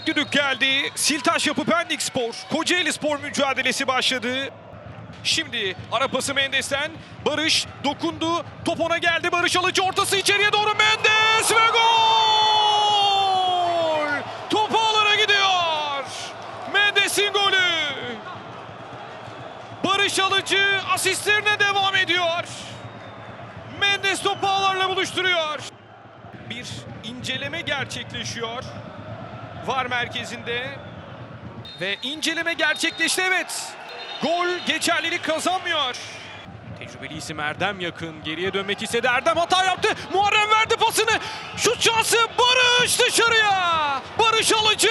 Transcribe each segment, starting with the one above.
İlk düdük geldi. Siltaş yapı Pendik Spor. Kocaeli Spor mücadelesi başladı. Şimdi ara pası Mendes'ten. Barış dokundu. Top ona geldi. Barış alıcı ortası içeriye doğru Mendes ve gol! Top ağlara gidiyor. Mendes'in golü. Barış alıcı asistlerine devam ediyor. Mendes topu ağlarla buluşturuyor. Bir inceleme gerçekleşiyor. VAR merkezinde. Ve inceleme gerçekleşti evet. Gol geçerlilik kazanmıyor. Tecrübeli isim Erdem yakın. Geriye dönmek istedi. Erdem hata yaptı. Muharrem verdi pasını. Şut şansı Barış dışarıya. Barış alıcı.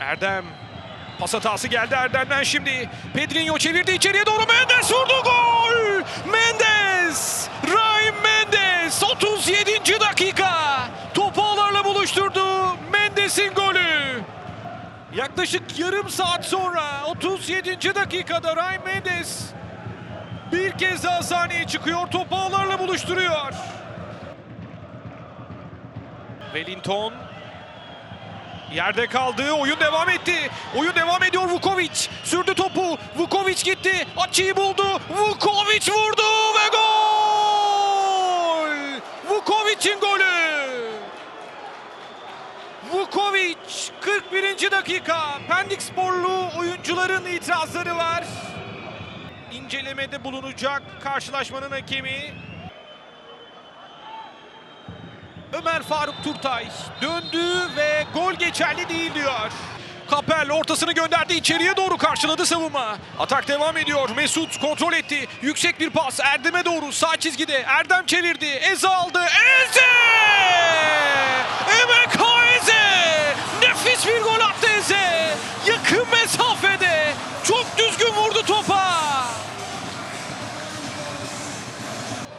Erdem Pas hatası geldi Erdem'den şimdi. Pedrinho çevirdi içeriye doğru. Mendes vurdu gol! Mendes! Rahim Mendes! 37. dakika. Topu ağlarla buluşturdu. Mendes'in golü. Yaklaşık yarım saat sonra 37. dakikada Rahim Mendes bir kez daha sahneye çıkıyor. Topu ağlarla buluşturuyor. Wellington Yerde kaldı. Oyun devam etti. Oyun devam ediyor Vukovic. Sürdü topu. Vukovic gitti. Açıyı buldu. Vukovic vurdu ve gol! Vukovic'in golü. Vukovic 41. dakika. Pendik sporlu oyuncuların itirazları var. İncelemede bulunacak karşılaşmanın hakemi Ömer Faruk Turtay döndü ve gol geçerli değil diyor. Kapel ortasını gönderdi içeriye doğru karşıladı savunma. Atak devam ediyor. Mesut kontrol etti. Yüksek bir pas Erdem'e doğru sağ çizgide. Erdem çevirdi. Eze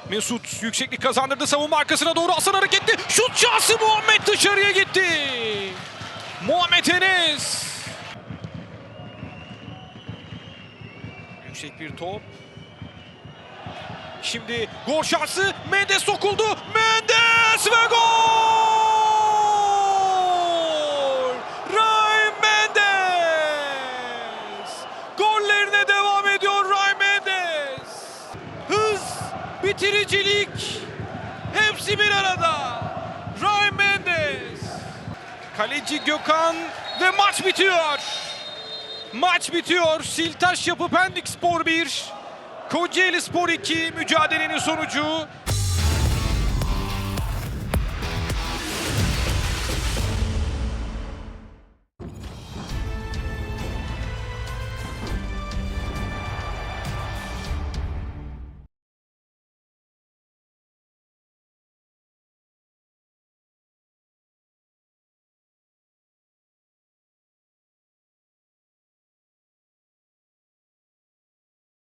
Mesut yükseklik kazandırdı savunma arkasına doğru Hasan hareketli. Şut şansı Muhammed dışarıya gitti. Muhammed Enes. Yüksek bir top. Şimdi gol şansı Mendes sokuldu. Mendes ve gol! Ryan Mendes! Gollerine devam ediyor Ryan Mendes. Hız, bitiricilik hepsi bir arada. Ryan Mendes. Kaleci Gökhan ve maç bitiyor. Maç bitiyor. Siltaş yapı Pendik Spor 1. Kocaeli Spor 2 mücadelenin sonucu